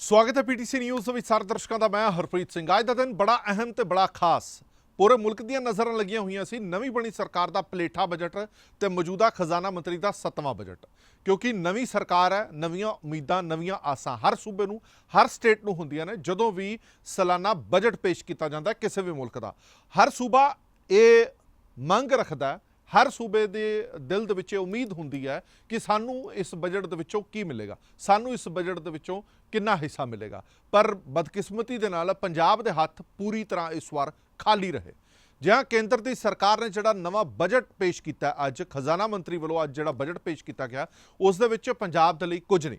ਸਵਾਗਤ ਹੈ PTC news ਵਿੱਚ ਸਾਰੇ ਦਰਸ਼ਕਾਂ ਦਾ, ਮੈਂ ਹਰਪ੍ਰੀਤ ਸਿੰਘ। ਅੱਜ ਦਾ ਦਿਨ ਬੜਾ ਅਹਿਮ ਤੇ ਬੜਾ ਖਾਸ। ਪੂਰੇ ਮੁਲਕ ਦੀਆਂ ਨਜ਼ਰਾਂ ਲੱਗੀਆਂ ਹੋਈਆਂ ਸੀ। ਨਵੀਂ ਬਣੀ ਸਰਕਾਰ ਦਾ ਪਲੇਠਾ ਬਜਟ ਤੇ ਮੌਜੂਦਾ ਖਜ਼ਾਨਾ ਮੰਤਰੀ ਦਾ 7ਵਾਂ ਬਜਟ। ਕਿਉਂਕਿ ਨਵੀਂ ਸਰਕਾਰ ਹੈ, ਨਵੀਆਂ ਉਮੀਦਾਂ, ਨਵੀਆਂ ਆਸਾਂ ਹਰ ਸੂਬੇ ਨੂੰ, ਹਰ ਸਟੇਟ ਨੂੰ ਹੁੰਦੀਆਂ ਨੇ, ਜਦੋਂ ਵੀ ਸਾਲਾਨਾ ਬਜਟ ਪੇਸ਼ ਕੀਤਾ ਜਾਂਦਾ ਕਿਸੇ ਵੀ ਮੁਲਕ ਦਾ। ਹਰ ਸੂਬਾ ਇਹ ਮੰਗ ਰੱਖਦਾ ਹੈ ਹਰ ਸੂਬੇ ਦੇ ਦਿਲ ਦੇ ਵਿੱਚ ਉਮੀਦ ਹੁੰਦੀ ਹੈ ਕਿ ਸਾਨੂੰ ਇਸ ਬਜਟ ਦੇ ਵਿੱਚੋਂ ਕੀ ਮਿਲੇਗਾ? ਸਾਨੂੰ ਇਸ ਬਜਟ ਦੇ ਵਿੱਚੋਂ ਕਿੰਨਾ ਹਿੱਸਾ ਮਿਲੇਗਾ? ਪਰ ਬਦਕਿਸਮਤੀ ਦੇ ਨਾਲ ਪੰਜਾਬ ਦੇ ਹੱਥ ਪੂਰੀ ਤਰ੍ਹਾਂ ਇਸ ਵਾਰ ਖਾਲੀ ਰਹੇ। ਜਿਹਾਂ ਕੇਂਦਰ ਦੀ ਸਰਕਾਰ ਨੇ ਜਿਹੜਾ ਨਵਾਂ ਬਜਟ ਪੇਸ਼ ਕੀਤਾ ਅੱਜ ਖਜ਼ਾਨਾ ਮੰਤਰੀ ਵੱਲੋਂ ਅੱਜ ਜਿਹੜਾ ਬਜਟ ਪੇਸ਼ ਕੀਤਾ ਗਿਆ, ਉਸ ਦੇ ਵਿੱਚ ਪੰਜਾਬ ਦੇ ਲਈ ਕੁਝ ਨਹੀਂ।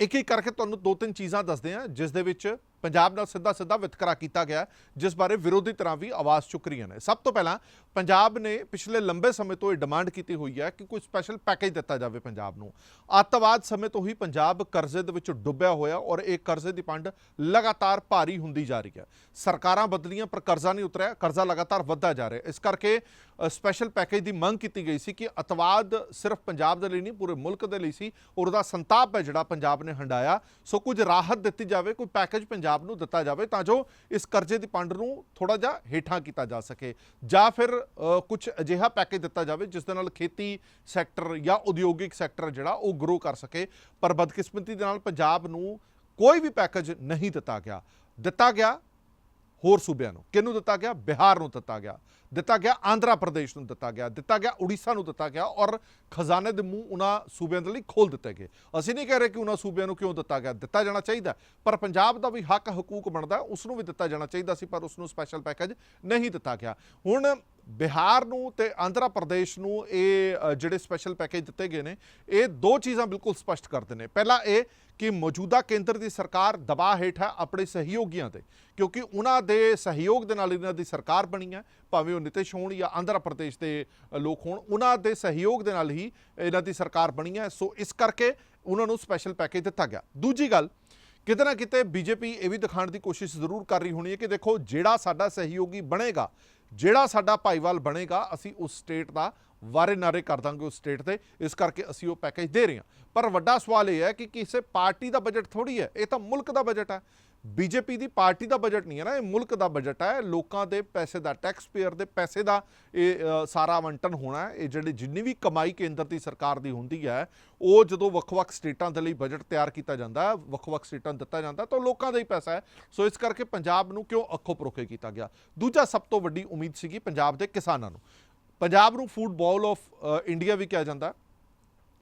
ਇੱਕ ਇੱਕ ਕਰਕੇ ਤੁਹਾਨੂੰ ਦੋ ਤਿੰਨ ਚੀਜ਼ਾਂ ਦੱਸਦੇ ਹਾਂ, ਜਿਸ ਦੇ ਵਿੱਚ ਪੰਜਾਬ ਨਾਲ ਸਿੱਧਾ ਸਿੱਧਾ ਵਿਤਕਰਾ ਕੀਤਾ ਗਿਆ ਜਿਸ ਬਾਰੇ ਵਿਰੋਧੀ ਤਰ੍ਹਾਂ ਵੀ ਆਵਾਜ਼ ਚੁੱਕ ਰਹੀਆਂ ਨੇ। ਸਭ ਤੋਂ ਪਹਿਲਾਂ ਪੰਜਾਬ ਨੇ ਪਿਛਲੇ ਲੰਬੇ ਸਮੇਂ ਤੋਂ ਇਹ ਡਿਮਾਂਡ ਕੀਤੀ ਹੋਈ ਹੈ ਕਿ ਕੋਈ ਸਪੈਸ਼ਲ ਪੈਕੇਜ ਦਿੱਤਾ ਜਾਵੇ ਪੰਜਾਬ ਨੂੰ। ਅੱਤਵਾਦ ਸਮੇਂ ਤੋਂ ਹੀ ਪੰਜਾਬ ਕਰਜ਼ੇ ਦੇ ਵਿੱਚ ਡੁੱਬਿਆ ਹੋਇਆ ਔਰ ਇਹ ਕਰਜ਼ੇ ਦੀ ਪੰਡ ਲਗਾਤਾਰ ਭਾਰੀ ਹੁੰਦੀ ਜਾ ਰਹੀ ਹੈ। ਸਰਕਾਰਾਂ ਬਦਲੀਆਂ ਪਰ ਕਰਜ਼ਾ ਨਹੀਂ ਉਤਰਿਆ, ਕਰਜ਼ਾ ਲਗਾਤਾਰ ਵੱਧਦਾ ਜਾ ਰਿਹਾ ਇਸ ਕਰਕੇ ਸਪੈਸ਼ਲ ਪੈਕੇਜ ਦੀ ਮੰਗ ਕੀਤੀ ਗਈ ਸੀ ਕਿ ਅਤਵਾਦ ਸਿਰਫ ਪੰਜਾਬ ਦੇ ਲਈ ਨਹੀਂ, ਪੂਰੇ ਮੁਲਕ ਦੇ ਲਈ ਸੀ। ਔਰ ਉਹਦਾ ਸੰਤਾਪ ਹੈ ਜਿਹੜਾ ਪੰਜਾਬ ਨੇ ਹੰਡਾਇਆ। ਸੋ ਕੁਝ ਰਾਹਤ ਦਿੱਤੀ ਜਾਵੇ, ਕੋਈ ਪੈਕੇਜ ਪੰਜਾਬ ਨੂੰ ਦਿੱਤਾ ਜਾਵੇ ਤਾਂ ਜੋ ਇਸ ਕਰਜ਼ੇ ਦੀ ਪੰਡ ਨੂੰ ਥੋੜਾ ਜਿਹਾ ਹੇਠਾਂ ਕੀਤਾ ਜਾ ਸਕੇ ਜਾਂ ਫਿਰ ਅ, ਕੁਝ ਅਜਿਹਾ ਪੈਕੇਜ ਦਿੱਤਾ ਜਾਵੇ ਜਿਸ ਦੇ ਨਾਲ ਖੇਤੀ ਸੈਕਟਰ ਜਾਂ ਉਦਯੋਗਿਕ ਸੈਕਟਰ ਜਿਹੜਾ ਉਹ ਗਰੋ ਕਰ ਸਕੇ। ਪਰ ਬਦਕਿਸਮਤੀ ਦੇ ਨਾਲ ਪੰਜਾਬ ਨੂੰ ਕੋਈ ਵੀ ਪੈਕੇਜ ਨਹੀਂ ਦਿੱਤਾ ਗਿਆ। ਦਿੱਤਾ ਗਿਆ ਹੋਰ ਸੂਬਿਆਂ ਨੂੰ। ਕਿਹਨੂੰ ਦਿੱਤਾ ਗਿਆ? ਬਿਹਾਰ ਨੂੰ ਦਿੱਤਾ ਗਿਆ। ਦਿੱਤਾ ਗਿਆ ਆਂਧਰਾ ਪ੍ਰਦੇਸ਼ ਨੂੰ ਦਿੱਤਾ ਗਿਆ। ਦਿੱਤਾ ਗਿਆ ਉੜੀਸਾ ਨੂੰ ਦਿੱਤਾ ਗਿਆ ਔਰ ਖਜ਼ਾਨੇ ਦੇ ਮੂੰਹ ਉਹਨਾਂ ਸੂਬਿਆਂ ਦੇ ਲਈ ਖੋਲ ਦਿੱਤੇ ਗਏ। ਅਸੀਂ ਨਹੀਂ ਕਹਿ ਰਹੇ ਕਿ ਉਹਨਾਂ ਸੂਬਿਆਂ ਨੂੰ ਕਿਉਂ ਦਿੱਤਾ ਗਿਆ। ਦਿੱਤਾ ਜਾਣਾ ਚਾਹੀਦਾ। ਪਰ ਪੰਜਾਬ ਦਾ ਵੀ ਹੱਕ ਹਕੂਕ ਬਣਦਾ। ਉਸ ਨੂੰ ਵੀ ਦਿੱਤਾ ਜਾਣਾ ਚਾਹੀਦਾ ਸੀ, ਪਰ ਉਸ ਨੂੰ ਸਪੈਸ਼ਲ ਪੈਕੇਜ ਨਹੀਂ ਦਿੱਤਾ ਗਿਆ। ਹੁਣ ਬਿਹਾਰ ਨੂੰ ਤੇ ਆਂਧਰਾ ਪ੍ਰਦੇਸ਼ ਨੂੰ ਇਹ ਜਿਹੜੇ ਸਪੈਸ਼ਲ ਪੈਕੇਜ ਦਿੱਤੇ ਗਏ ਨੇ, ਇਹ ਦੋ ਚੀਜ਼ਾਂ ਬਿਲਕੁਲ ਸਪਸ਼ਟ ਕਰਦੇ ਨੇ। ਪਹਿਲਾ ਇਹ ਕਿ ਮੌਜੂਦਾ ਕੇਂਦਰ ਦੀ ਸਰਕਾਰ ਦਬਾਅ ਹੇਠ ਹੈ ਆਪਣੇ ਸਹਿਯੋਗੀਆਂ ਤੇ, ਕਿਉਂਕਿ ਉਹਨਾਂ ਦੇ ਸਹਿਯੋਗ ਦੇ ਨਾਲ ਇਹਨਾਂ ਦੀ ਸਰਕਾਰ ਬਣੀ ਹੈ, ਭਾਵੇਂ ਉਹ ਨਿਤਿਸ਼ ਹੋਣ ਜਾਂ ਆਂਧਰਾ ਪ੍ਰਦੇਸ਼ ਦੇ ਲੋਕ ਹੋਣ, ਉਹਨਾਂ ਦੇ ਸਹਿਯੋਗ ਦੇ ਨਾਲ ਹੀ ਇਹਨਾਂ ਦੀ ਸਰਕਾਰ ਬਣੀ ਹੈ। ਸੋ ਇਸ ਕਰਕੇ ਉਹਨਾਂ ਨੂੰ ਸਪੈਸ਼ਲ ਪੈਕੇਜ ਦਿੱਤਾ ਗਿਆ। ਦੂਜੀ ਗੱਲ, ਕਿਤੇ ਨਾ ਕਿਤੇ ਬੀਜੇਪੀ ਇਹ ਵੀ ਦਿਖਾਉਣ ਦੀ ਕੋਸ਼ਿਸ਼ ਜ਼ਰੂਰ ਕਰ ਰਹੀ ਹੋਣੀ ਹੈ ਕਿ ਦੇਖੋ, ਜਿਹੜਾ ਸਾਡਾ ਸਹਿਯੋਗੀ ਬਣੇਗਾ, ਜਿਹੜਾ ਸਾਡਾ ਭਾਈਵਾਲ ਬਣੇਗਾ, ਅਸੀਂ ਉਸ ਸਟੇਟ ਦਾ ਵਾਰੇ ਨਾਰੇ ਕਰ ਦਾਂਗੇ ਉਸ ਸਟੇਟ ਤੇ, ਇਸ ਕਰਕੇ ਅਸੀਂ ਉਹ ਪੈਕੇਜ ਦੇ ਰਹੇ ਹਾਂ। ਪਰ ਵੱਡਾ ਸਵਾਲ ਇਹ ਹੈ ਕਿ ਕਿਸੇ ਪਾਰਟੀ ਦਾ ਬਜਟ ਥੋੜੀ ਹੈ, ਇਹ ਤਾਂ ਮੁਲਕ ਦਾ ਬਜਟ ਹੈ। ਬੀਜੇਪੀ ਦੀ ਪਾਰਟੀ ਦਾ ਬਜਟ ਨਹੀਂ ਹੈ ਨਾ, ਇਹ ਮੁਲਕ ਦਾ ਬਜਟ ਹੈ। ਲੋਕਾਂ ਦੇ ਪੈਸੇ ਦਾ ਟੈਕਸ ਪੇਅਰ ਦੇ ਪੈਸੇ ਦਾ ਇਹ ਸਾਰਾ ਵੰਟਨ ਹੋਣਾ ਹੈ। ਇਹ ਜਿਹੜੀ ਜਿੰਨੀ ਵੀ ਕਮਾਈ ਕੇਂਦਰ ਦੀ ਸਰਕਾਰ ਦੀ ਹੁੰਦੀ ਹੈ, ਉਹ ਜਦੋਂ ਵੱਖ-ਵੱਖ ਸਟੇਟਾਂ ਦੇ ਲਈ ਬਜਟ ਤਿਆਰ ਕੀਤਾ ਜਾਂਦਾ ਹੈ, ਵੱਖ-ਵੱਖ ਸਟੇਟਾਂ ਦਿੱਤਾ ਜਾਂਦਾ ਤਾਂ ਉਹ ਲੋਕਾਂ ਦਾ ਹੀ ਪੈਸਾ ਹੈ। ਸੋ ਇਸ ਕਰਕੇ ਪੰਜਾਬ ਨੂੰ ਕਿਉਂ ਅੱਖੋਂ ਪਰੋਖੇ ਕੀਤਾ ਗਿਆ? ਦੂਜਾ ਸਭ ਤੋਂ ਵੱਡੀ ਉਮੀਦ ਸੀਗੀ ਪੰਜਾਬ ਦੇ ਕਿਸਾਨਾਂ ਨੂੰ। ਪੰਜਾਬ ਨੂੰ ਫੂਡ ਬਾਉਲ ਆਫ ਇੰਡੀਆ ਵੀ ਕਿਹਾ ਜਾਂਦਾ।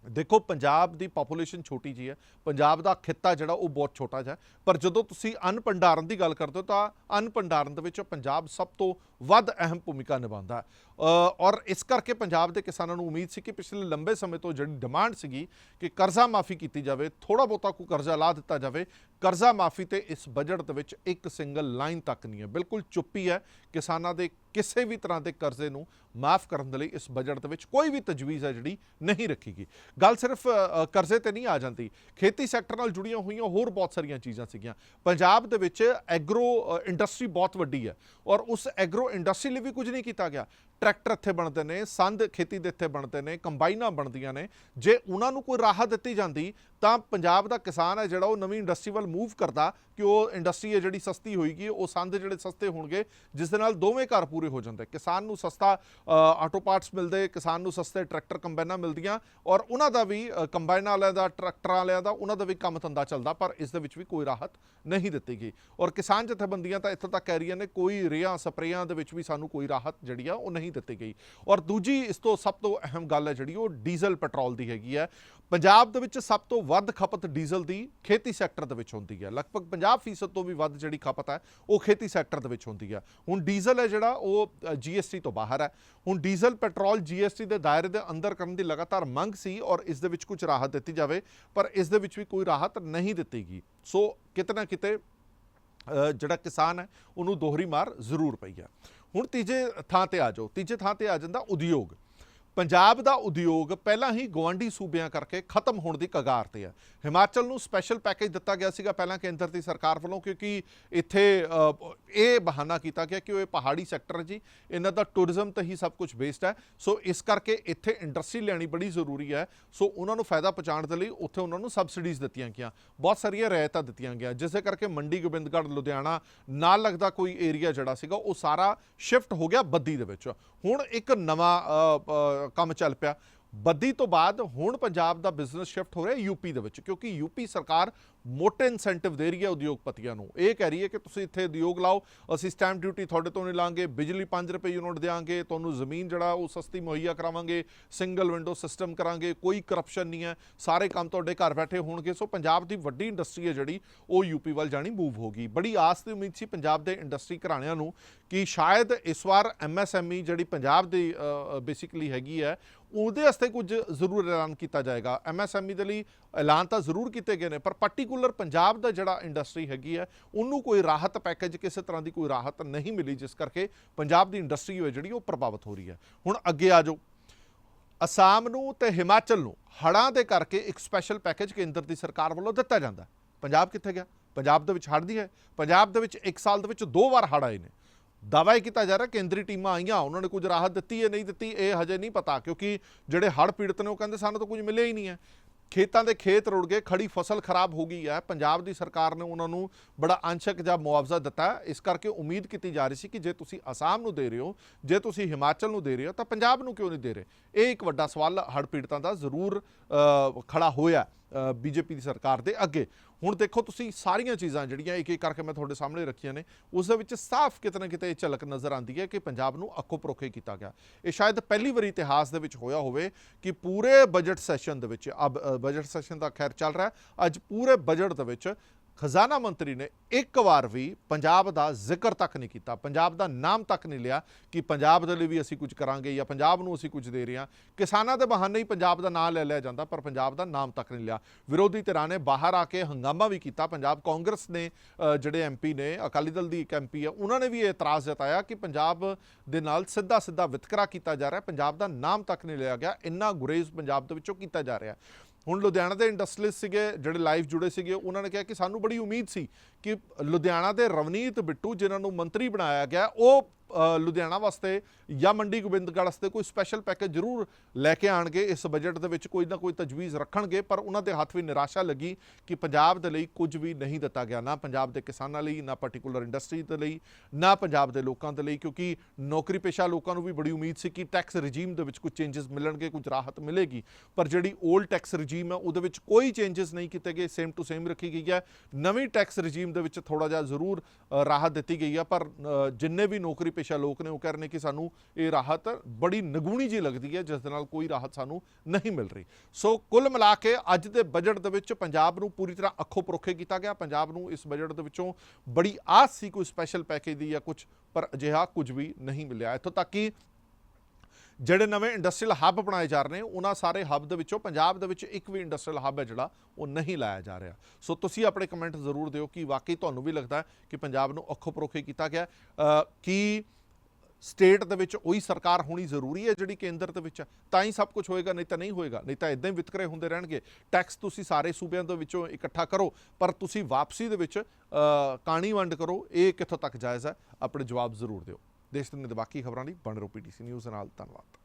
ਦੇਖੋ, ਪੰਜਾਬ ਦੀ ਪੋਪੂਲੇਸ਼ਨ ਛੋਟੀ ਜੀ ਹੈ। ਪੰਜਾਬ ਦਾ ਖਿੱਤਾ ਜਿਹੜਾ, ਉਹ ਬਹੁਤ ਛੋਟਾ ਜਿਹਾ ਪਰ ਜਦੋਂ ਤੁਸੀਂ ਅੰਨ ਭੰਡਾਰਨ ਦੀ ਗੱਲ ਕਰਦੇ ਹੋ, ਤਾਂ ਅੰਨ ਭੰਡਾਰਨ ਦੇ ਵਿੱਚ ਪੰਜਾਬ ਸਭ ਤੋਂ ਵੱਧ ਅਹਿਮ ਭੂਮਿਕਾ ਨਿਭਾਉਂਦਾ। ਔਰ ਇਸ ਕਰਕੇ ਪੰਜਾਬ ਦੇ ਕਿਸਾਨਾਂ ਨੂੰ ਉਮੀਦ ਸੀ ਕਿ ਪਿਛਲੇ ਲੰਬੇ ਸਮੇਂ ਤੋਂ ਜਿਹੜੀ ਡਿਮਾਂਡ ਸੀਗੀ ਕਿ ਕਰਜ਼ਾ ਮਾਫੀ ਕੀਤੀ ਜਾਵੇ ਥੋੜਾ ਬਹੁਤਾ ਕੋਈ ਕਰਜ਼ਾ ਲਾ ਦਿੱਤਾ ਜਾਵੇ, ਕਰਜ਼ਾ ਮਾਫੀ ਤੇ ਇਸ ਬਜਟ ਦੇ ਵਿੱਚ ਇੱਕ ਸਿੰਗਲ ਲਾਈਨ ਤੱਕ ਨਹੀਂ ਹੈ। ਬਿਲਕੁਲ ਚੁੱਪੀ ਹੈ ਕਿਸਾਨਾਂ ਦੇ ਕਿਸੇ ਵੀ ਤਰ੍ਹਾਂ ਦੇ ਕਰਜ਼ੇ ਨੂੰ ਮਾਫ ਕਰਨ ਦੇ ਲਈ ਇਸ ਬਜਟ ਦੇ ਵਿੱਚ ਕੋਈ ਵੀ ਤਜਵੀਜ਼ ਹੈ ਜਿਹੜੀ ਨਹੀਂ ਰੱਖੀ ਗਈ ਗੱਲ ਸਿਰਫ ਕਰਜ਼ੇ ਤੇ ਨਹੀਂ ਆ ਜਾਂਦੀ। ਖੇਤੀ ਸੈਕਟਰ ਨਾਲ ਜੁੜੀਆਂ ਹੋਈਆਂ ਹੋਰ ਬਹੁਤ ਸਾਰੀਆਂ ਚੀਜ਼ਾਂ ਸੀਗੀਆਂ। ਪੰਜਾਬ ਦੇ ਵਿੱਚ ਐਗਰੋ ਇੰਡਸਟਰੀ ਬਹੁਤ ਵੱਡੀ ਹੈ ਔਰ ਉਸ ਐਗਰੋ ਇੰਡਸਟਰੀ ਲਈ ਵੀ ਕੁਝ ਨਹੀਂ ਕੀਤਾ ਗਿਆ। ਟਰੈਕਟਰ ਇੱਥੇ ਬਣਦੇ ਨੇ, ਸੰਦ ਖੇਤੀ ਦੇ ਇੱਥੇ ਬਣਦੇ ਨੇ, ਕੰਬਾਈਨਾਂ ਬਣਦੀਆਂ ਨੇ। ਜੇ ਉਹਨਾਂ ਨੂੰ ਕੋਈ ਰਾਹਤ ਦਿੱਤੀ ਜਾਂਦੀ ਤਾਂ ਪੰਜਾਬ ਦਾ ਕਿਸਾਨ ਹੈ ਜਿਹੜਾ ਉਹ ਨਵੀਂ ਇੰਡਸਟਰੀ ਵੱਲ ਮੂਵ ਕਰਦਾ ਕਿ ਉਹ ਇੰਡਸਟਰੀ ਹੈ ਜਿਹੜੀ ਸਸਤੀ ਹੋਏਗੀ, ਉਹ ਸੰਦ ਜਿਹੜੇ ਸਸਤੇ ਹੋਣਗੇ, ਜਿਸ ਦੇ ਨਾਲ ਦੋਵੇਂ ਘਰ ਪੂਰੇ ਹੋ ਜਾਂਦੇ। ਕਿਸਾਨ ਨੂੰ ਸਸਤਾ ਆਟੋ ਪਾਰਟਸ ਮਿਲਦੇ, ਕਿਸਾਨ ਨੂੰ ਸਸਤੇ ਟਰੈਕਟਰ ਕੰਬਾਈਨਾਂ ਮਿਲਦੀਆਂ ਔਰ ਉਹਨਾਂ ਦਾ ਵੀ ਕੰਬਾਈਨਾਂ ਵਾਲਿਆਂ ਦਾ ਟਰੈਕਟਰਾਂ ਵਾਲਿਆਂ ਦਾ, ਉਹਨਾਂ ਦਾ ਵੀ ਕੰਮ ਧੰਦਾ ਚੱਲਦਾ, ਪਰ ਇਸ ਦੇ ਵਿੱਚ ਵੀ ਕੋਈ ਰਾਹਤ ਨਹੀਂ ਦਿੱਤੀ ਗਈ। ਔਰ ਕਿਸਾਨ ਜਥੇਬੰਦੀਆਂ ਤਾਂ ਇੱਥੋਂ ਤੱਕ ਕਹਿ ਰਹੀਆਂ ਨੇ, ਕੋਈ ਰੇਹਾਂ, ਸਪਰੇਆਂ ਦੇ ਵਿੱਚ ਵੀ ਸਾਨੂੰ ਕੋਈ ਰਾਹਤ ਜਿਹੜੀ ਆ, ਉਹ ਨਹੀਂ ਦਿੱਤੀ ਗਈ। ਔਰ ਦੂਜੀ ਇਸ ਤੋਂ ਸਭ ਤੋਂ ਅਹਿਮ ਗੱਲ ਹੈ ਜਿਹੜੀ, ਉਹ ਡੀਜ਼ਲ ਪੈਟਰੋਲ ਦੀ ਹੈਗੀ ਹੈ। ਪੰਜਾਬ ਦੇ ਵਿੱਚ ਸਭ ਤੋਂ ਵੱਧ ਖਪਤ ਡੀਜ਼ਲ ਦੀ ਖੇਤੀ ਸੈਕਟਰ ਦੇ ਵਿੱਚ ਹੁੰਦੀ ਹੈ। ਲਗਭਗ 50% ਤੋਂ ਵੀ ਵੱਧ ਜਿਹੜੀ ਖਪਤ ਹੈ, ਉਹ ਖੇਤੀ ਸੈਕਟਰ ਦੇ ਵਿੱਚ ਹੁੰਦੀ ਹੈ। ਹੁਣ ਡੀਜ਼ਲ ਹੈ ਜਿਹੜਾ, ਉਹ ਜੀਐਸਟੀ ਤੋਂ ਬਾਹਰ ਹੈ। ਹੁਣ ਡੀਜ਼ਲ, ਪੈਟਰੋਲ ਜੀਐਸਟੀ ਦੇ ਦਾਇਰੇ ਦੇ ਅੰਦਰ ਕਰਨ ਦੀ ਲਗਾਤਾਰ ਮੰਗ ਸੀ ਔਰ ਇਸ ਦੇ ਵਿੱਚ ਕੁਝ ਰਾਹਤ ਦਿੱਤੀ ਜਾਵੇ, ਪਰ ਇਸ ਦੇ ਵਿੱਚ ਵੀ ਕੋਈ ਰਾਹਤ ਨਹੀਂ ਦਿੱਤੀ ਗਈ ਸੋ ਕਿਤੇ ਨਾ ਕਿਤੇ ਜਿਹੜਾ ਕਿਸਾਨ ਹੈ, ਉਹਨੂੰ ਦੋਹਰੀ ਮਾਰ ਜ਼ਰੂਰ ਪਈ ਹੈ। ਹੁਣ ਤੀਜੇ ਥਾਂ ਤੇ ਆ ਜਾਓ। ਤੀਜੇ ਥਾਂ ਤੇ ਆ ਜਾਂਦਾ ਉਦਯੋਗ। ਪੰਜਾਬ ਦਾ ਉਦਯੋਗ ਪਹਿਲਾਂ ਹੀ ਗਵਾਂਢੀ ਸੂਬਿਆਂ ਕਰਕੇ ਖਤਮ ਹੋਣ ਦੀ ਕਗਾਰ ਤੇ ਹੈ ਹਿਮਾਚਲ ਨੂੰ ਸਪੈਸ਼ਲ ਪੈਕੇਜ ਦਿੱਤਾ ਗਿਆ ਸੀਗਾ ਪਹਿਲਾਂ ਕੇਂਦਰ ਦੀ ਸਰਕਾਰ ਵੱਲੋਂ ਕਿਉਂਕਿ ਇੱਥੇ ਇਹ ਬਹਾਨਾ ਕੀਤਾ ਗਿਆ ਕਿ ਉਹ ਇਹ ਪਹਾੜੀ ਸੈਕਟਰ ਜੀ, ਇਹਨਾਂ ਦਾ ਟੂਰਿਜ਼ਮ ਤੇ ਹੀ ਸਭ ਕੁਝ ਬੇਸਡ ਹੈ ਸੋ ਇਸ ਕਰਕੇ ਇੱਥੇ ਇੰਡਸਟਰੀ ਲੈਣੀ ਬੜੀ ਜ਼ਰੂਰੀ ਹੈ ਸੋ ਉਹਨਾਂ ਨੂੰ ਫਾਇਦਾ ਪਹੁੰਚਾਉਣ ਦੇ ਲਈ ਉੱਥੇ ਉਹਨਾਂ ਨੂੰ ਸਬਸਿਡੀਜ਼ ਦਿੱਤੀਆਂ ਗਈਆਂ। ਬਹੁਤ ਸਾਰੀਆਂ ਰਿਆਇਤਾਂ ਦਿੱਤੀਆਂ ਗਈਆਂ, ਜਿਸ ਦੇ ਕਰਕੇ ਮੰਡੀ ਗੋਬਿੰਦਗੜ੍ਹ, ਲੁਧਿਆਣਾ ਨਾਲ ਲੱਗਦਾ ਕੋਈ ਏਰੀਆ ਜਿਹੜਾ ਸੀਗਾ ਉਹ ਸਾਰਾ ਸ਼ਿਫਟ ਹੋ ਗਿਆ ਬੱਦੀ ਦੇ ਵਿੱਚ। ਹੁਣ ਇੱਕ ਨਵਾਂ ਕੰਮ ਚੱਲ ਪਿਆ। ਬੱਦੀ ਤੋਂ ਬਾਅਦ ਹੁਣ ਪੰਜਾਬ ਦਾ ਬਿਜ਼ਨਸ ਸ਼ਿਫਟ ਹੋ ਰਿਹਾ ਯੂਪੀ ਦੇ ਵਿੱਚ, ਕਿਉਂਕਿ ਯੂਪੀ ਸਰਕਾਰ ਮੋਟੇ ਇਨਸੈਂਟਿਵ ਦੇ ਰਹੀ ਹੈ ਉਦਯੋਗਪਤੀਆਂ ਨੂੰ। ਇਹ ਕਹਿ ਰਹੀ ਹੈ ਕਿ ਤੁਸੀਂ ਇੱਥੇ ਉਦਯੋਗ ਲਾਓ, ਅਸੀਂ ਸਟੈਂਪ ਡਿਊਟੀ ਤੁਹਾਡੇ ਤੋਂ ਨਹੀਂ ਲਾਂਗੇ, ਬਿਜਲੀ 5 ਰੁਪਏ ਯੂਨਿਟ ਦੇਾਂਗੇ ਤੁਹਾਨੂੰ ਜ਼ਮੀਨ ਜਿਹੜਾ ਉਹ ਸਸਤੀ ਮੁਹੱਈਆ ਕਰਾਵਾਂਗੇ ਸਿੰਗਲ ਵਿੰਡੋ ਸਿਸਟਮ ਕਰਾਂਗੇ, ਕੋਈ ਕਰਪਸ਼ਨ ਨਹੀਂ ਹੈ, ਸਾਰੇ ਕੰਮ ਤੁਹਾਡੇ ਘਰ ਬੈਠੇ ਹੋਣਗੇ। ਸੋ ਪੰਜਾਬ ਦੀ ਵੱਡੀ ਇੰਡਸਟਰੀ ਹੈ ਜਿਹੜੀ, ਉਹ ਯੂਪੀ ਵੱਲ ਜਾਣੀ ਮੂਵ ਹੋ ਗਈ। ਬੜੀ ਆਸ ਤੇ ਉਮੀਦ ਸੀ ਪੰਜਾਬ ਦੇ ਇੰਡਸਟਰੀ ਘਰਾਣਿਆਂ ਨੂੰ ਕਿ ਸ਼ਾਇਦ ਇਸ ਵਾਰ ਐਮਐਸਐਮਈ ਜਿਹੜੀ ਪੰਜਾਬ ਦੀ ਬੇਸਿਕਲੀ ਹੈਗੀ ਹੈ, ਉਹਦੇ ਵਾਸਤੇ ਕੁਝ ਜ਼ਰੂਰ ਐਲਾਨ ਕੀਤਾ ਜਾਏਗਾ। ਐਮਐਸਐਮਈ ਦੇ ਲਈ ਐਲਾਨ ਤਾਂ ਜ਼ਰੂਰ ਕੀਤੇ ਗਏ ਨੇ, ਪਰ ਪਾਰਟਿਕੂਲਰ ਪੰਜਾਬ ਦਾ ਜਿਹੜਾ ਇੰਡਸਟਰੀ ਹੈਗੀ ਹੈ, ਉਹਨੂੰ ਕੋਈ ਰਾਹਤ ਪੈਕੇਜ ਕਿਸੇ ਤਰ੍ਹਾਂ ਦੀ ਕੋਈ ਰਾਹਤ ਨਹੀਂ ਮਿਲੀ, ਜਿਸ ਕਰਕੇ ਪੰਜਾਬ ਦੀ ਇੰਡਸਟਰੀ ਹੈ ਜਿਹੜੀ ਉਹ ਪ੍ਰਭਾਵਿਤ ਹੋ ਰਹੀ ਹੈ। ਹੁਣ ਅੱਗੇ ਆ ਜਾਓ। ਅਸਾਮ ਨੂੰ ਤੇ ਹਿਮਾਚਲ ਨੂੰ ਹੜ੍ਹਾਂ ਦੇ ਕਰਕੇ ਇੱਕ ਸਪੈਸ਼ਲ ਪੈਕੇਜ ਕੇਂਦਰ ਦੀ ਸਰਕਾਰ ਵੱਲੋਂ ਦਿੱਤਾ ਜਾਂਦਾ ਪੰਜਾਬ ਕਿੱਥੇ ਗਿਆ? ਪੰਜਾਬ ਦੇ ਵਿੱਚ ਹੜ੍ਹ ਦੀ ਹੈ। ਪੰਜਾਬ ਦੇ ਵਿੱਚ ਇੱਕ ਸਾਲ ਦੇ ਵਿੱਚ ਦੋ ਵਾਰ ਹੜ੍ਹ ਆਏ ਨੇ। ਦਾਅਵਾ ਇਹ ਕੀਤਾ ਜਾ ਰਿਹਾ, ਕੇਂਦਰੀ ਟੀਮਾਂ ਆਈਆਂ, ਉਹਨਾਂ ਨੇ ਕੁਝ ਰਾਹਤ ਦਿੱਤੀ ਹੈ, ਨਹੀਂ ਦਿੱਤੀ, ਇਹ ਹਜੇ ਨਹੀਂ ਪਤਾ, ਕਿਉਂਕਿ ਜਿਹੜੇ ਹੜ੍ਹ ਪੀੜਤ ਨੇ, ਉਹ ਕਹਿੰਦੇ ਸਾਨੂੰ ਤਾਂ ਕੁਝ ਮਿਲਿਆ ਹੀ ਨਹੀਂ ਹੈ। ਖੇਤਾਂ ਦੇ ਖੇਤ ਰੁੜ ਗਏ ਖੜੀ ਫਸਲ ਖਰਾਬ ਹੋ ਗਈ ਹੈ। ਪੰਜਾਬ ਦੀ ਸਰਕਾਰ ਨੇ ਉਹਨਾਂ ਨੂੰ ਬੜਾ ਅੰਸ਼ਕ ਜਾਂ ਮੁਆਵਜ਼ਾ ਦਿੱਤਾ। ਇਸ ਕਰਕੇ ਉਮੀਦ ਕੀਤੀ ਜਾ ਰਹੀ ਸੀ ਕਿ ਜੇ ਤੁਸੀਂ ਅਸਾਮ ਨੂੰ ਦੇ ਰਹੇ ਹੋ ਜੇ ਤੁਸੀਂ ਹਿਮਾਚਲ ਨੂੰ ਦੇ ਰਹੇ ਹੋ ਤਾਂ ਪੰਜਾਬ ਨੂੰ ਕਿਉਂ ਨਹੀਂ ਦੇ ਰਹੇ? ਇਹ ਇੱਕ ਵੱਡਾ ਸਵਾਲ ਹੜ੍ਹ ਪੀੜਤਾਂ ਦਾ ਜ਼ਰੂਰ ਅ, ਖੜਾ ਹੋਇਆ। ਬੀਜੇਪੀ ਦੀ ਸਰਕਾਰ ਦੇ ਅੱਗੇ। ਹੁਣ ਦੇਖੋ ਤੁਸੀਂ ਸਾਰੀਆਂ ਚੀਜ਼ਾਂ ਜਿਹੜੀਆਂ ਇੱਕ ਇੱਕ ਕਰਕੇ ਮੈਂ ਤੁਹਾਡੇ ਸਾਹਮਣੇ ਰੱਖੀਆਂ ਨੇ, ਉਸ ਦੇ ਵਿੱਚ ਸਾਫ਼ ਕਿਤੇ ਨਾ ਕਿਤੇ ਇਹ ਝਲਕ ਨਜ਼ਰ ਆਉਂਦੀ ਹੈ ਕਿ ਪੰਜਾਬ ਨੂੰ ਅੱਖੋਂ ਪਰੋਖੇ ਕੀਤਾ ਗਿਆ। ਇਹ ਸ਼ਾਇਦ ਪਹਿਲੀ ਵਾਰੀ ਇਤਿਹਾਸ ਦੇ ਵਿੱਚ ਹੋਇਆ ਹੋਵੇ ਕਿ ਪੂਰੇ ਬਜਟ ਸੈਸ਼ਨ ਦੇ ਵਿੱਚ, ਅਬ ਬਜਟ ਸੈਸ਼ਨ ਦਾ ਖੈਰ ਚੱਲ ਰਿਹਾ, ਅੱਜ ਪੂਰੇ ਬਜਟ ਦੇ ਵਿੱਚ ਖਜ਼ਾਨਾ ਮੰਤਰੀ ਨੇ ਇੱਕ ਵਾਰ ਵੀ ਪੰਜਾਬ ਦਾ ਜ਼ਿਕਰ ਤੱਕ ਨਹੀਂ ਕੀਤਾ ਪੰਜਾਬ ਦਾ ਨਾਮ ਤੱਕ ਨਹੀਂ ਲਿਆ ਕਿ ਪੰਜਾਬ ਦੇ ਲਈ ਵੀ ਅਸੀਂ ਕੁਝ ਕਰਾਂਗੇ ਜਾਂ ਪੰਜਾਬ ਨੂੰ ਅਸੀਂ ਕੁਝ ਦੇ ਰਹੇ ਹਾਂ। ਕਿਸਾਨਾਂ ਦੇ ਬਹਾਨੇ ਹੀ ਪੰਜਾਬ ਦਾ ਨਾਮ ਲੈ ਲਿਆ ਜਾਂਦਾ ਪਰ ਪੰਜਾਬ ਦਾ ਨਾਮ ਤੱਕ ਨਹੀਂ ਲਿਆ। ਵਿਰੋਧੀ ਧਿਰਾਂ ਨੇ ਬਾਹਰ ਆ ਕੇ ਹੰਗਾਮਾ ਵੀ ਕੀਤਾ। ਪੰਜਾਬ ਕਾਂਗਰਸ ਨੇ ਅ, ਜਿਹੜੇ ਐਮਪੀ ਨੇ ਅਕਾਲੀ ਦਲ ਦੀ ਇੱਕ ਐਮਪੀ ਹੈ ਉਹਨਾਂ ਨੇ ਵੀ ਇਹ ਇਤਰਾਜ਼ ਜਤਾਇਆ ਕਿ ਪੰਜਾਬ ਦੇ ਨਾਲ ਸਿੱਧਾ ਸਿੱਧਾ ਵਿਤਕਰਾ ਕੀਤਾ ਜਾ ਰਿਹਾ ਪੰਜਾਬ ਦਾ ਨਾਮ ਤੱਕ ਨਹੀਂ ਲਿਆ ਗਿਆ ਇੰਨਾ ਗੁਰੇਜ਼ ਪੰਜਾਬ ਦੇ ਵਿੱਚੋਂ ਕੀਤਾ ਜਾ ਰਿਹਾ। ਹੁਣ ਲੁਧਿਆਣਾ ਦੇ ਇੰਡਸਟਰੀਅਲਿਸਟ ਸੀਗੇ, ਜਿਹੜੇ ਲਾਈਵ ਜੁੜੇ ਸੀਗੇ, ਉਹਨਾਂ ਨੇ ਕਿਹਾ ਕਿ ਸਾਨੂੰ ਬੜੀ ਉਮੀਦ ਸੀ ਕਿ ਲੁਧਿਆਣਾ ਦੇ ਰਵਨੀਤ ਬਿੱਟੂ, ਜਿਨ੍ਹਾਂ ਨੂੰ ਮੰਤਰੀ ਬਣਾਇਆ ਗਿਆ, ਉਹ ਲੁਧਿਆਣਾ ਵਾਸਤੇ ਜਾਂ ਮੰਡੀ ਗੋਬਿੰਦਗੜ੍ਹ ਵਾਸਤੇ ਕੋਈ ਸਪੈਸ਼ਲ ਪੈਕੇਜ ਜ਼ਰੂਰ ਲੈ ਕੇ ਆਣਗੇ। ਇਸ ਬਜਟ ਦੇ ਵਿੱਚ ਕੋਈ ਨਾ ਕੋਈ ਤਜਵੀਜ਼ ਰੱਖਣਗੇ, ਪਰ ਉਹਨਾਂ ਦੇ ਹੱਥ ਵੀ ਨਿਰਾਸ਼ਾ ਲੱਗੀ ਕਿ ਪੰਜਾਬ ਦੇ ਲਈ ਕੁਝ ਵੀ ਨਹੀਂ ਦਿੱਤਾ ਗਿਆ, ਨਾ ਪੰਜਾਬ ਦੇ ਕਿਸਾਨਾਂ ਲਈ, ਨਾ ਪਾਰਟਿਕੂਲਰ ਇੰਡਸਟਰੀ ਦੇ ਲਈ, ਨਾ ਪੰਜਾਬ ਦੇ ਲੋਕਾਂ ਦੇ ਲਈ, ਕਿਉਂਕਿ ਨੌਕਰੀ ਪੇਸ਼ਾ ਲੋਕਾਂ ਨੂੰ ਵੀ ਬੜੀ ਉਮੀਦ ਸੀ ਕਿ ਟੈਕਸ ਰਜੀਮ ਦੇ ਵਿੱਚ ਕੁਝ ਚੇਂਜਸ ਮਿਲਣਗੇ, ਕੁਝ ਰਾਹਤ ਮਿਲੇਗੀ। ਪਰ ਜਿਹੜੀ 올ਡ ਟੈਕਸ ਰਜੀਮ ਹੈ, ਉਹਦੇ ਵਿੱਚ ਕੋਈ ਚੇਂਜਸ ਨਹੀਂ ਕੀਤੇ ਗਏ ਸੇਮ ਟੂ ਸੇਮ ਰੱਖੀ ਗਈ ਹੈ। ਨਵੀਂ ਟੈਕਸ ਰਜੀਮ ਦੇ ਵਿੱਚ ਥੋੜਾ ਜਿਹਾ ਜ਼ਰੂਰ ਰਾਹਤ ਦਿੱਤੀ ਗਈ ਹੈ ਪਰ ਜਿੰਨੇ ਵੀ ਨੌਕਰੀ ਪੇਸ਼ਾ ਲੋਕ ਨੇ, ਉਹ ਕਹਿ ਰਹੇ ਨੇ ਕਿ ਸਾਨੂੰ ਇਹ ਰਾਹਤ ਬੜੀ ਨਗੂਣੀ ਜੀ ਲੱਗਦੀ ਹੈ, ਜਿਸ ਦੇ ਨਾਲ ਕੋਈ ਰਾਹਤ ਸਾਨੂੰ ਨਹੀਂ ਮਿਲ ਰਹੀ। ਸੋ ਕੁੱਲ ਮਿਲਾ ਕੇ ਅੱਜ ਦੇ ਬਜਟ ਦੇ ਵਿੱਚ ਪੰਜਾਬ ਨੂੰ ਪੂਰੀ ਤਰ੍ਹਾਂ ਅੱਖੋਂ ਪਰੋਖੇ ਕੀਤਾ ਗਿਆ। ਪੰਜਾਬ ਨੂੰ ਇਸ ਬਜਟ ਦੇ ਵਿੱਚੋਂ ਬੜੀ ਆਸ ਸੀ, ਕੋਈ ਸਪੈਸ਼ਲ ਪੈਕੇਜ ਦੀ ਜਾਂ ਕੁਝ ਪਰ ਅਜਿਹਾ ਕੁਝ ਵੀ ਨਹੀਂ ਮਿਲਿਆ। ਇੱਥੋਂ ਤੱਕ ਕਿ ਜਿਹੜੇ ਨਵੇਂ ਇੰਡਸਟਰੀਅਲ ਹੱਬ ਬਣਾਏ ਜਾ ਰਹੇ ਨੇ ਉਹਨਾਂ ਸਾਰੇ ਹੱਬ ਦੇ ਵਿੱਚੋਂ ਪੰਜਾਬ ਦੇ ਵਿੱਚ ਇੱਕ ਵੀ ਇੰਡਸਟਰੀਅਲ ਹੱਬ ਹੈ ਜਿਹੜਾ ਉਹ ਨਹੀਂ ਲਾਇਆ ਜਾ ਰਿਹਾ। ਸੋ ਤੁਸੀਂ ਆਪਣੇ ਕਮੈਂਟ ਜ਼ਰੂਰ ਦਿਓ ਕਿ ਵਾਕਈ ਤੁਹਾਨੂੰ ਵੀ ਲੱਗਦਾ ਕਿ ਪੰਜਾਬ ਨੂੰ ਅੱਖੋਂ ਪਰੋਖੇ ਕੀਤਾ ਗਿਆ ਕੀ ਸਟੇਟ ਦੇ ਵਿੱਚ ਉਹੀ ਸਰਕਾਰ ਹੋਣੀ ਜ਼ਰੂਰੀ ਹੈ ਜਿਹੜੀ ਕੇਂਦਰ ਦੇ ਵਿੱਚ ਹੈ? ਤਾਂ ਹੀ ਸਭ ਕੁਝ ਹੋਏਗਾ ਨਹੀਂ ਤਾਂ ਨਹੀਂ ਹੋਏਗਾ। ਨਹੀਂ ਤਾਂ ਇਦਾਂ ਹੀ ਵਿਤਕਰੇ ਹੁੰਦੇ ਰਹਿਣਗੇ। ਟੈਕਸ ਤੁਸੀਂ ਸਾਰੇ ਸੂਬਿਆਂ ਦੇ ਵਿੱਚੋਂ ਇਕੱਠਾ ਕਰੋ ਪਰ ਤੁਸੀਂ ਵਾਪਸੀ ਦੇ ਵਿੱਚ ਅ, ਕਾਣੀ ਵੰਡ ਕਰੋ ਇਹ ਕਿੱਥੋਂ ਤੱਕ ਜਾਇਜ਼ ਹੈ? ਆਪਣੇ ਜਵਾਬ ਜ਼ਰੂਰ ਦਿਓ। ਦੇਸ਼ ਦੇ ਬਾਕੀ ਖਬਰਾਂ ਲਈ ਬਣ ਰਹੋ ਪੀਟੀਸੀ ਨਿਊਜ਼ ਨਾਲ। ਧੰਨਵਾਦ।